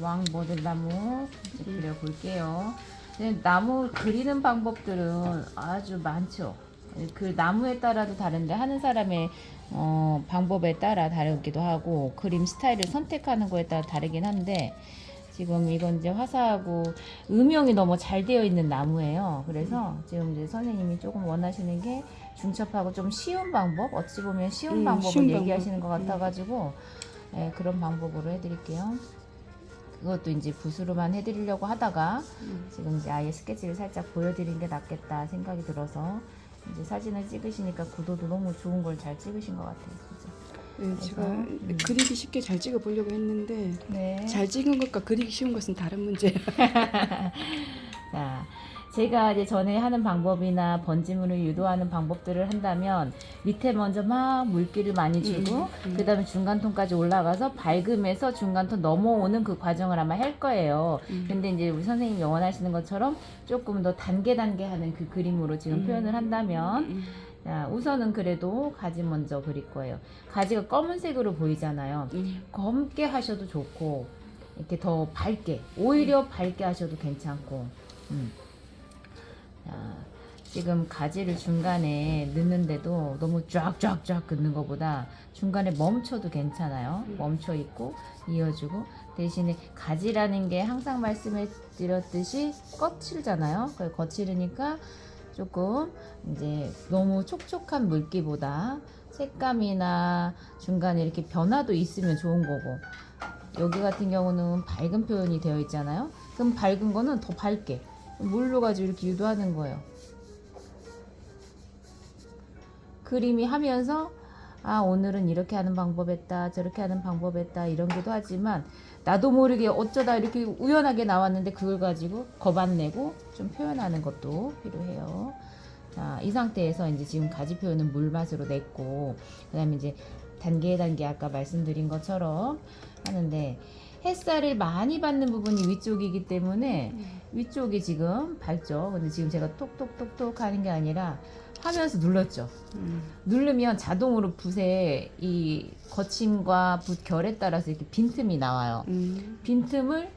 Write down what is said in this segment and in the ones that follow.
왕버들나무 이제 그려볼게요. 근데 나무 그리는 방법들은 아주 많죠. 그 나무에 따라도 다른데 하는 사람의 어, 방법에 따라 다르기도 하고 그림 스타일을 선택하는 거에 따라 다르긴 한데 지금 이건 이제 화사하고 음영이 너무 잘 되어 있는 나무예요. 그래서 지금 이제 선생님이 조금 원하시는 게 중첩하고 좀 쉬운 방법, 어찌 보면 쉬운 음, 방법을 쉬운 얘기하시는 것 방법. 같아가지고 예, 그런 방법으로 해드릴게요. 그것도 이제 붓으로만 해드리려고 하다가 음. 지금 이제 아예 스케치를 살짝 보여드리는 게 낫겠다 생각이 들어서 이제 사진을 찍으시니까 구도도 너무 좋은 걸 잘 찍으신 것 같아요. 그죠? 네, 제가 음. 그리기 쉽게 잘 찍어 보려고 했는데 네. 잘 찍은 것과 그리기 쉬운 것은 다른 문제예요. 자, 제가 이제 전에 하는 방법이나 번지물을 유도하는 방법들을 한다면 밑에 먼저 막 물기를 많이 주고 음, 음. 그다음에 중간톤까지 올라가서 밝음에서 중간톤 넘어오는 그 과정을 아마 할 거예요. 음. 근데 이제 우리 선생님이 원하시는 것처럼 조금 더 단계 단계 하는 그 그림으로 지금 음. 표현을 한다면 음. 자, 우선은 그래도 가지 먼저 그릴 거예요. 가지가 검은색으로 보이잖아요. 음. 검게 하셔도 좋고 이렇게 더 밝게 오히려 밝게 하셔도 괜찮고 음. 자, 지금 가지를 중간에 넣는데도 너무 쫙쫙쫙 긋는 것보다 중간에 멈춰도 괜찮아요 음. 멈춰 있고 이어주고 대신에 가지라는 게 항상 말씀해 드렸듯이 거칠잖아요 그 거칠으니까 조금 이제 너무 촉촉한 물기보다 색감이나 중간에 이렇게 변화도 있으면 좋은 거고 여기 같은 경우는 밝은 표현이 되어 있잖아요. 그럼 밝은 거는 더 밝게 물로 가지고 이렇게 유도하는 거예요. 그림이 하면서 아 오늘은 이렇게 하는 방법 했다 저렇게 하는 방법 했다 이런 게도 하지만 나도 모르게 어쩌다 이렇게 우연하게 나왔는데 그걸 가지고 겁안 내고 좀 표현하는 것도 필요해요. 자, 이 상태에서 이제 지금 가지 표현은 물 맛으로 냈고 그다음에 이제 단계 단계 아까 말씀드린 것처럼 하는데 햇살을 많이 받는 부분이 위쪽이기 때문에 위쪽이 지금 밝죠. 근데 지금 제가 톡톡톡톡 하는 게 아니라 하면서 눌렀죠. 음. 누르면 자동으로 붓의 이 거침과 붓 결에 따라서 이렇게 빈틈이 나와요. 음. 빈틈을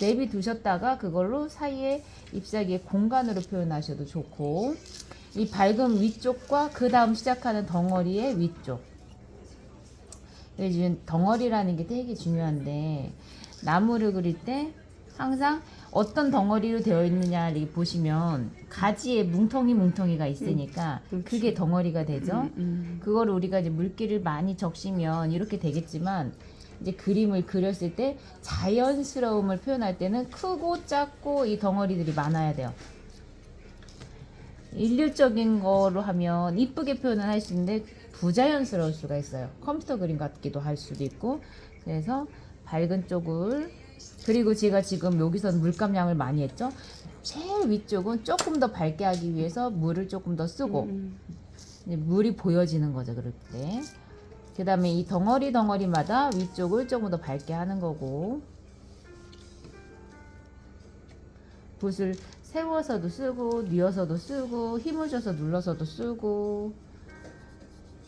내비 두셨다가 그걸로 사이에 잎사귀의 공간으로 표현하셔도 좋고 이 밝은 위쪽과 그 다음 시작하는 덩어리의 위쪽 요즘 덩어리라는 게 되게 중요한데 나무를 그릴 때 항상 어떤 덩어리로 되어 있느냐 이렇게 보시면 가지에 뭉텅이 뭉텅이가 있으니까 음, 그게 덩어리가 되죠. 음, 음. 그거를 우리가 이제 물기를 많이 적시면 이렇게 되겠지만 이제 그림을 그렸을 때 자연스러움을 표현할 때는 크고 작고 이 덩어리들이 많아야 돼요. 일률적인 거로 하면 이쁘게 표현을 할 수 있는데 부자연스러울 수가 있어요. 컴퓨터 그림 같기도 할 수도 있고 그래서 밝은 쪽을 그리고 제가 지금 여기서 물감량을 많이 했죠. 제일 위쪽은 조금 더 밝게 하기 위해서 물을 조금 더 쓰고 음. 이제 물이 보여지는 거죠 그럴 때. 그 다음에 이 덩어리 덩어리마다 위쪽을 조금 더 밝게 하는 거고 붓을 세워서도 쓰고 뉘어서도 쓰고 힘을 줘서 눌러서도 쓰고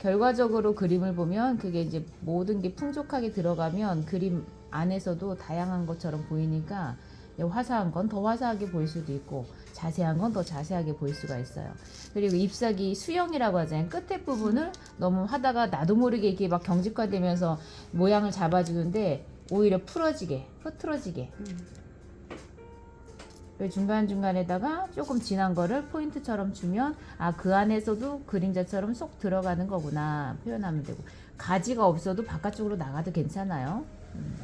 결과적으로 그림을 보면 그게 이제 모든 게 풍족하게 들어가면 그림 안에서도 다양한 것처럼 보이니까 화사한 건 더 화사하게 보일 수도 있고 자세한 건 더 자세하게 보일 수가 있어요. 그리고 잎사귀 수영이라고 하잖아요. 끝에 부분을 너무 하다가 나도 모르게 이렇게 막 경직화되면서 모양을 잡아주는데 오히려 풀어지게, 흐트러지게. 그 중간중간에다가 조금 진한 거를 포인트처럼 주면 아 그 안에서도 그림자처럼 쏙 들어가는 거구나 표현하면 되고 가지가 없어도 바깥쪽으로 나가도 괜찮아요. 음.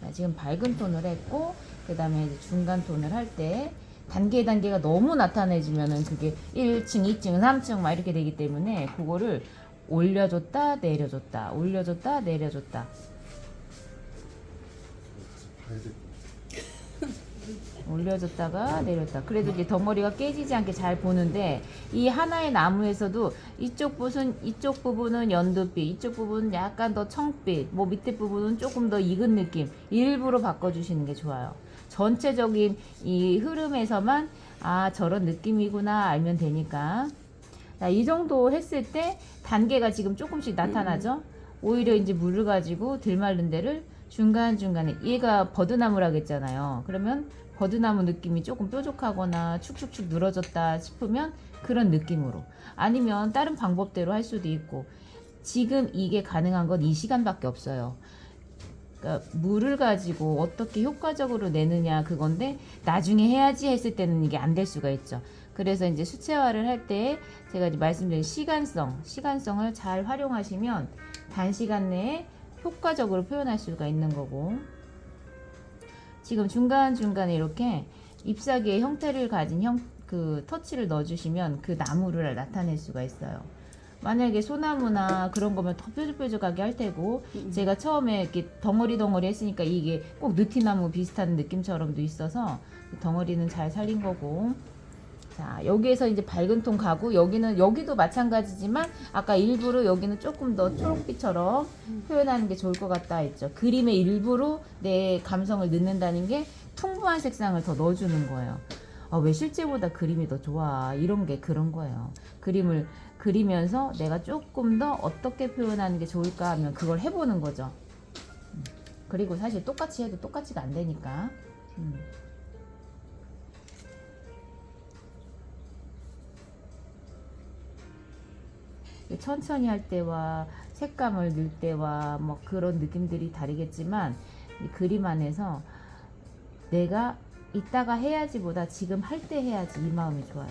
자, 지금 밝은 톤을 했고 그 다음에 중간 톤을 할 때 단계 단계가 너무 나타내지면은 그게 1층, 2층, 3층 막 이렇게 되기 때문에 그거를 올려줬다 내려줬다 올려줬다 내려줬다 올려줬다가 내렸다. 그래도 이제 덩어리가 깨지지 않게 잘 보는데 이 하나의 나무에서도 이쪽 부분 이쪽 부분은 연두빛, 이쪽 부분은 약간 더 청빛, 뭐 밑에 부분은 조금 더 익은 느낌 일부러 바꿔주시는 게 좋아요. 전체적인 이 흐름에서만 아 저런 느낌이구나 알면 되니까 자, 이 정도 했을 때 단계가 지금 조금씩 나타나죠. 오히려 이제 물을 가지고 들 마른 데를 중간중간에 얘가 버드나무라고 했잖아요. 그러면 버드나무 느낌이 조금 뾰족하거나 축축축 늘어졌다 싶으면 그런 느낌으로 아니면 다른 방법대로 할 수도 있고 지금 이게 가능한 건 이 시간밖에 없어요. 그러니까 물을 가지고 어떻게 효과적으로 내느냐 그건데 나중에 해야지 했을 때는 이게 안 될 수가 있죠. 그래서 이제 수채화를 할 때 제가 이제 말씀드린 시간성, 시간성을 잘 활용하시면 단시간 내에 효과적으로 표현할 수가 있는 거고. 지금 중간중간에 이렇게 ip사귀의 형태를 가진 형, 그 터치를 넣어주시면 그 나무를 나타낼 수가 있어요. 만약에 소나무나 그런 거면 더 뾰족뾰족하게 할 테고 제가 처음에 이렇게 덩어리 덩어리 했으니까 이게 꼭 느티나무 비슷한 느낌처럼도 있어서 그 덩어리는 잘 살린 거고 자 여기에서 이제 밝은 톤 가고 여기는 여기도 마찬가지지만 아까 일부러 여기는 조금 더 초록빛처럼 표현하는 게 좋을 것 같다 했죠. 그림의 일부로 내 감성을 넣는다는 게 풍부한 색상을 더 넣어주는 거예요. 아, 왜 실제보다 그림이 더 좋아? 이런 게 그런 거예요. 그림을 그리면서 내가 조금 더 어떻게 표현하는 게 좋을까 하면 그걸 해보는 거죠. 음. 그리고 사실 똑같이 해도 똑같이가 안 되니까. 음. 천천히 할 때와 색감을 넣을 때와 뭐 그런 느낌들이 다르겠지만 이 그림 안에서 내가 이따가 해야지보다 지금 할 때 해야지 이 마음이 좋아요.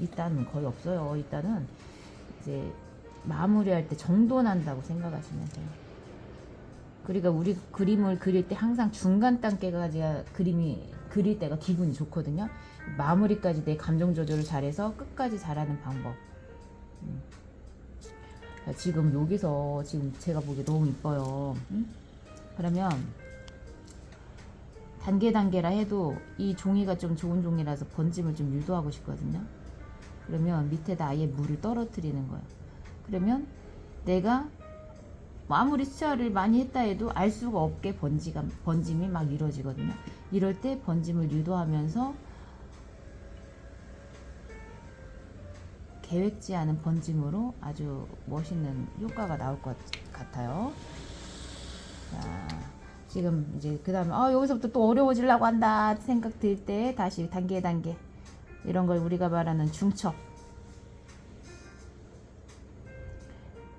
이따는 거의 없어요. 이따는 이제 마무리할 때 정돈한다고 생각하시면 돼요. 그러니까 우리 그림을 그릴 때 항상 중간 단계까지가 그림이 그릴 때가 기분이 좋거든요. 마무리까지 내 감정 조절을 잘해서 끝까지 잘하는 방법. 음. 자, 지금 여기서 지금 제가 보기에 너무 이뻐요. 음? 그러면 단계 단계라 해도 이 종이가 좀 좋은 종이라서 번짐을 좀 유도하고 싶거든요. 그러면 밑에다 아예 물을 떨어뜨리는 거예요. 그러면 내가 뭐 아무리 수채화를 많이 했다 해도 알 수가 없게 번지가 번짐이 막 이루어지거든요. 이럴 때 번짐을 유도하면서 계획지 않은 번짐으로 아주 멋있는 효과가 나올 것 같아요. 자, 지금 이제 그 다음에 아 여기서부터 또 어려워지려고 한다 생각 들 때 다시 단계 단계 이런 걸 우리가 말하는 중첩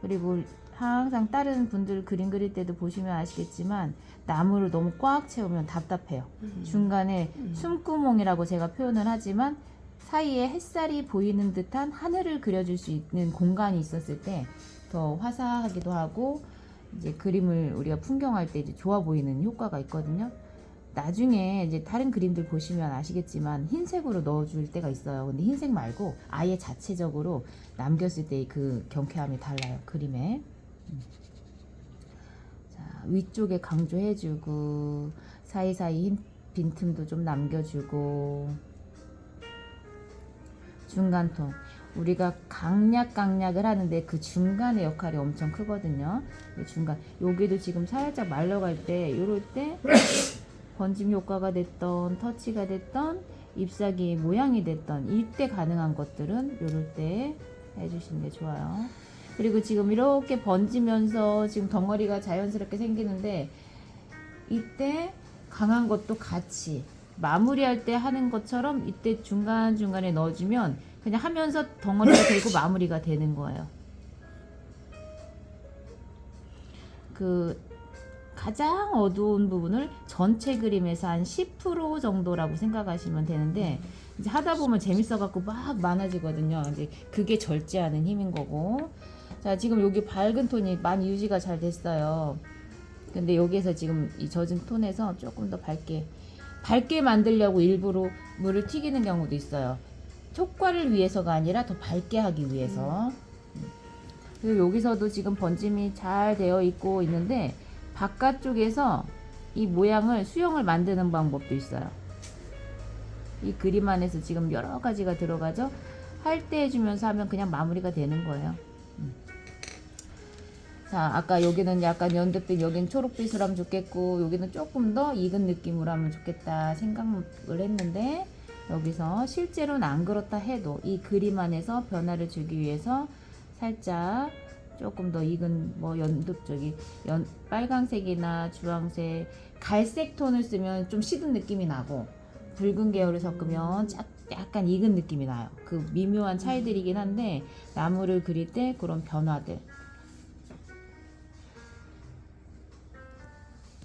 그리고 항상 다른 분들 그림 그릴 때도 보시면 아시겠지만 나무를 너무 꽉 채우면 답답해요. 중간에 숨구멍이라고 제가 표현을 하지만 사이에 햇살이 보이는 듯한 하늘을 그려줄 수 있는 공간이 있었을 때 더 화사하기도 하고 이제 그림을 우리가 풍경할 때 이제 좋아 보이는 효과가 있거든요. 나중에 이제 다른 그림들 보시면 아시겠지만 흰색으로 넣어줄 때가 있어요. 근데 흰색 말고 아예 자체적으로 남겼을 때그 경쾌함이 달라요. 그림에. 음. 자, 위쪽에 강조해주고 사이사이 흰 빈틈도 좀 남겨주고 중간톤 우리가 강약 강약을 하는데 그 중간의 역할이 엄청 크거든요. 이 중간 여기도 지금 살짝 말려갈 때 이럴 때 번짐 효과가 됐던 터치가 됐던 잎사귀 모양이 됐던 이때 가능한 것들은 이럴 때 해주시는 게 좋아요. 그리고 지금 이렇게 번지면서 지금 덩어리가 자연스럽게 생기는데 이때 강한 것도 같이 마무리할 때 하는 것처럼 이때 중간중간에 넣어주면 그냥 하면서 덩어리가 되고 마무리가 되는 거예요. 그 가장 어두운 부분을 전체 그림에서 한 10% 정도라고 생각하시면 되는데 이제 하다 보면 재밌어 갖고 막 많아지거든요. 이제 그게 절제하는 힘인 거고. 자, 지금 여기 밝은 톤이 많이 유지가 잘 됐어요. 근데 여기에서 지금 이 젖은 톤에서 조금 더 밝게 밝게 만들려고 일부러 물을 튀기는 경우도 있어요. 효과를 위해서가 아니라 더 밝게 하기 위해서. 그리고 여기서도 지금 번짐이 잘 되어 있고 있는데 바깥쪽에서 이 모양을 수영을 만드는 방법도 있어요. 이 그림 안에서 지금 여러 가지가 들어가죠. 할 때 해주면서 하면 그냥 마무리가 되는 거예요. 음. 자, 아까 여기는 약간 연두빛, 여기는 초록빛으로 하면 좋겠고, 여기는 조금 더 익은 느낌으로 하면 좋겠다 생각을 했는데, 여기서 실제로는 안 그렇다 해도 이 그림 안에서 변화를 주기 위해서 살짝 조금 더 익은 뭐 연두 저기 연 빨강색이나 주황색, 갈색 톤을 쓰면 좀 시든 느낌이 나고 붉은 계열을 섞으면 짝- 약간 익은 느낌이 나요. 그 미묘한 차이들이긴 한데 나무를 그릴 때 그런 변화들.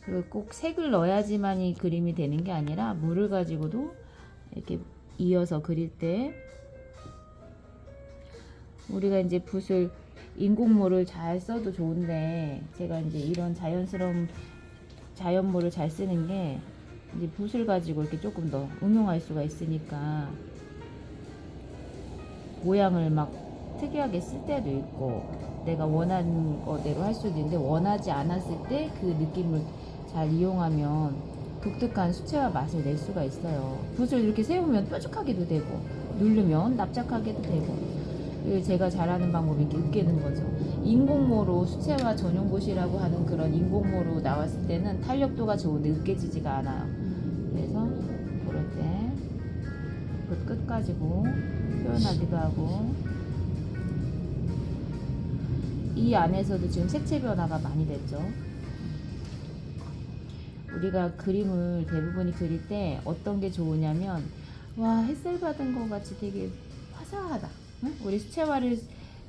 그리고 꼭 색을 넣어야지만 이 그림이 되는 게 아니라 물을 가지고도 이렇게 이어서 그릴 때 우리가 이제 붓을 인공물을 잘 써도 좋은데 제가 이제 이런 자연스러운 자연물을 잘 쓰는 게 이제 붓을 가지고 이렇게 조금 더 응용할 수가 있으니까 모양을 막 특이하게 쓸 때도 있고 내가 원하는 거대로 할 수도 있는데 원하지 않았을 때 그 느낌을 잘 이용하면 독특한 수채화 맛을 낼 수가 있어요. 붓을 이렇게 세우면 뾰족하게도 되고 누르면 납작하게도 되고 제가 잘하는 방법이 이렇게 으깨는 거죠. 인공모로 수채화 전용 붓이라고 하는 그런 인공모로 나왔을 때는 탄력도가 좋은데 으깨지지가 않아요. 그래서 그럴 때 붓 끝 가지고 표현하기도 하고 이 안에서도 지금 색채 변화가 많이 됐죠. 우리가 그림을 대부분이 그릴 때 어떤 게 좋으냐면 와 햇살 받은 것 같이 되게 화사하다. 응? 우리 수채화를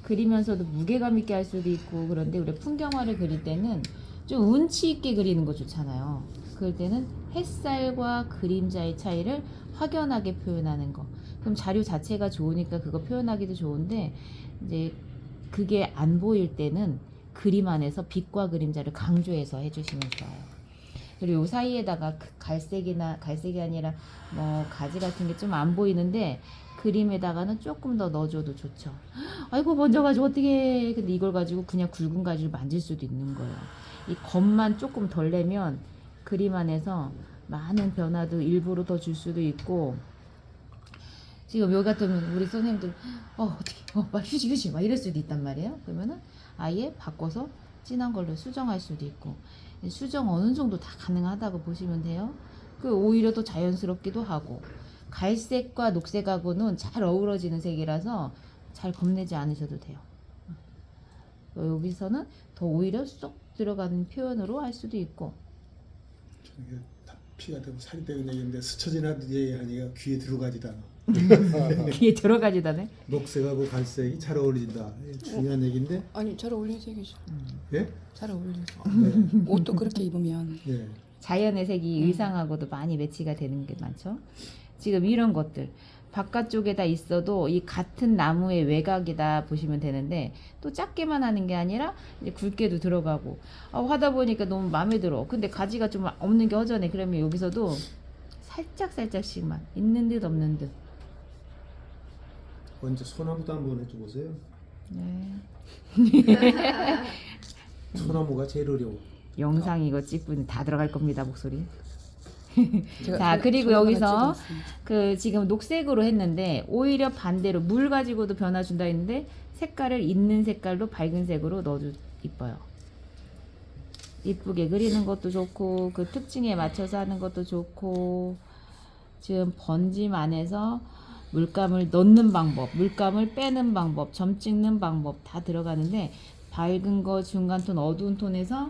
그리면서도 무게감 있게 할 수도 있고 그런데 우리 풍경화를 그릴 때는 좀 운치 있게 그리는 거 좋잖아요. 그럴 때는 햇살과 그림자의 차이를 확연하게 표현하는 거. 그럼 자료 자체가 좋으니까 그거 표현하기도 좋은데 이제 그게 안 보일 때는 그림 안에서 빛과 그림자를 강조해서 해주시면 좋아요. 그리고 요 사이에다가 그 갈색이나 갈색이 아니라 뭐 가지 같은 게 좀 안 보이는데 그림에다가는 조금 더 넣어줘도 좋죠. 아이고 먼저 가지고 어떻게? 근데 이걸 가지고 그냥 굵은 가지를 만질 수도 있는 거예요. 이 겉만 조금 덜 내면 그림 안에서 많은 변화도 일부러 더 줄 수도 있고 지금 여기 같으면 우리 선생님들 어 어떻게 어막 휴지 휴지 막 이럴 수도 있단 말이에요. 그러면은 아예 바꿔서 진한 걸로 수정할 수도 있고 수정 어느 정도 다 가능하다고 보시면 돼요. 그 오히려 더 자연스럽기도 하고 갈색과 녹색하고는 잘 어우러지는 색이라서 잘 겁내지 않으셔도 돼요. 어, 여기서는 더 오히려 쏙 들어가는 표현으로 할 수도 있고 피가 되고 살이 되는 얘기인데 스쳐 지나듯 얘기하니까 귀에 들어가지도 않아. 귀에 들어가지다네. 녹색하고 갈색이 잘 어울린다. 중요한 얘기인데. 아니 잘 어울리는 색이죠. 예? 잘 어울려요. 네. 옷도 그렇게 입으면 예. 자연의 색이 음. 의상하고도 많이 매치가 되는 게 많죠. 지금 이런 것들 바깥쪽에다 있어도 이 같은 나무의 외곽이다 보시면 되는데 또 작게만 하는 게 아니라 이제 굵게도 들어가고 아, 하다 보니까 너무 마음에 들어. 근데 가지가 좀 없는 게 허전해. 그러면 여기서도 살짝 살짝씩만 있는 듯 없는 듯. 언제 소나무도 한번 해줘 보세요. 네. 소나무가 제일 어려워. 영상 이거 찍분 다 들어갈 겁니다 목소리. 자, 손- 그리고 여기서. 그 지금 녹색으로 했는데 오히려 반대로 물 가지고도 변화 준다 했는데 색깔을 있는 색깔로 밝은 색으로 넣어도 이뻐요. 이쁘게 그리는 것도 좋고 그 특징에 맞춰서 하는 것도 좋고 지금 번짐 안에서 물감을 넣는 방법, 물감을 빼는 방법, 점 찍는 방법 다 들어가는데 밝은 거, 중간 톤, 어두운 톤에서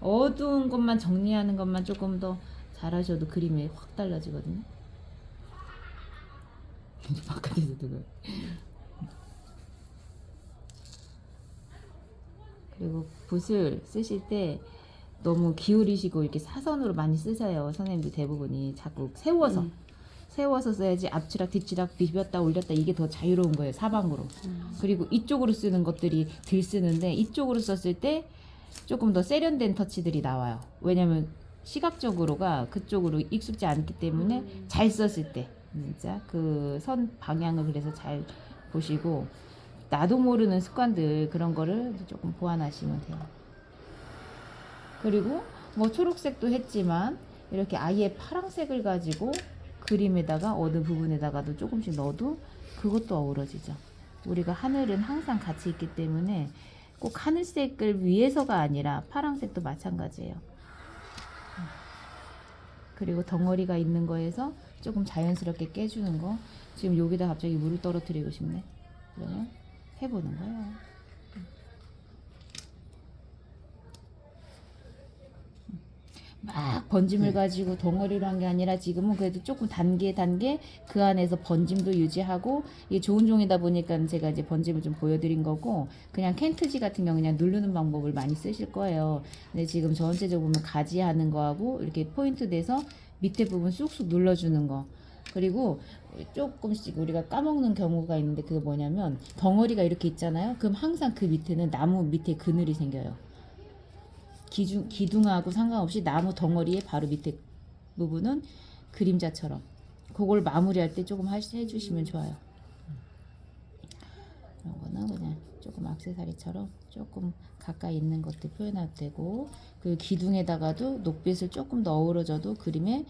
어두운 것만 정리하는 것만 조금 더 잘하셔도 그림이 확 달라지거든요. 바깥에서도 그래. 그리고 붓을 쓰실 때 너무 기울이시고 이렇게 사선으로 많이 쓰세요. 선생님들 대부분이 자꾸 세워서 음. 세워서 써야지 앞치락 뒤치락 비볐다 올렸다 이게 더 자유로운 거예요 사방으로. 그리고 이쪽으로 쓰는 것들이 들 쓰는데 이쪽으로 썼을 때 조금 더 세련된 터치들이 나와요. 왜냐면 시각적으로가 그쪽으로 익숙지 않기 때문에 잘 썼을 때 진짜 그 선 방향을 그래서 잘 보시고 나도 모르는 습관들 그런 거를 조금 보완하시면 돼요. 그리고 뭐 초록색도 했지만 이렇게 아예 파랑색을 가지고 그림에다가 어느 부분에다가도 조금씩 넣어도 그것도 어우러지죠. 우리가 하늘은 항상 같이 있기 때문에 꼭 하늘색을 위해서가 아니라 파랑색도 마찬가지예요. 그리고 덩어리가 있는 거에서 조금 자연스럽게 깨주는 거. 지금 여기다 갑자기 물을 떨어뜨리고 싶네. 그러면 해보는 거예요. 막 번짐을 가지고 덩어리로 한 게 아니라 지금은 그래도 조금 단계 단계 그 안에서 번짐도 유지하고 이게 좋은 종이다 보니까 제가 이제 번짐을 좀 보여드린 거고 그냥 켄트지 같은 경우 그냥 누르는 방법을 많이 쓰실 거예요. 근데 지금 전체적으로 보면 가지 하는 거하고 이렇게 포인트 돼서 밑에 부분 쑥쑥 눌러주는 거 그리고 조금씩 우리가 까먹는 경우가 있는데 그게 뭐냐면 덩어리가 이렇게 있잖아요. 그럼 항상 그 밑에는 나무 밑에 그늘이 생겨요. 기중, 기둥하고 상관없이 나무 덩어리의 바로 밑에 부분은 그림자처럼 그걸 마무리할 때 조금 하시, 해주시면 좋아요. 이런 거는 그냥 조금 악세사리처럼 조금 가까이 있는 것들 표현해도 되고 그 기둥에다가도 녹빛을 조금 더 어우러져도 그림에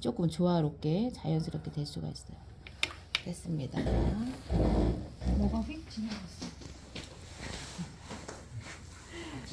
조금 조화롭게 자연스럽게 될 수가 있어요. 됐습니다. 뭐가 휙 지나갔어.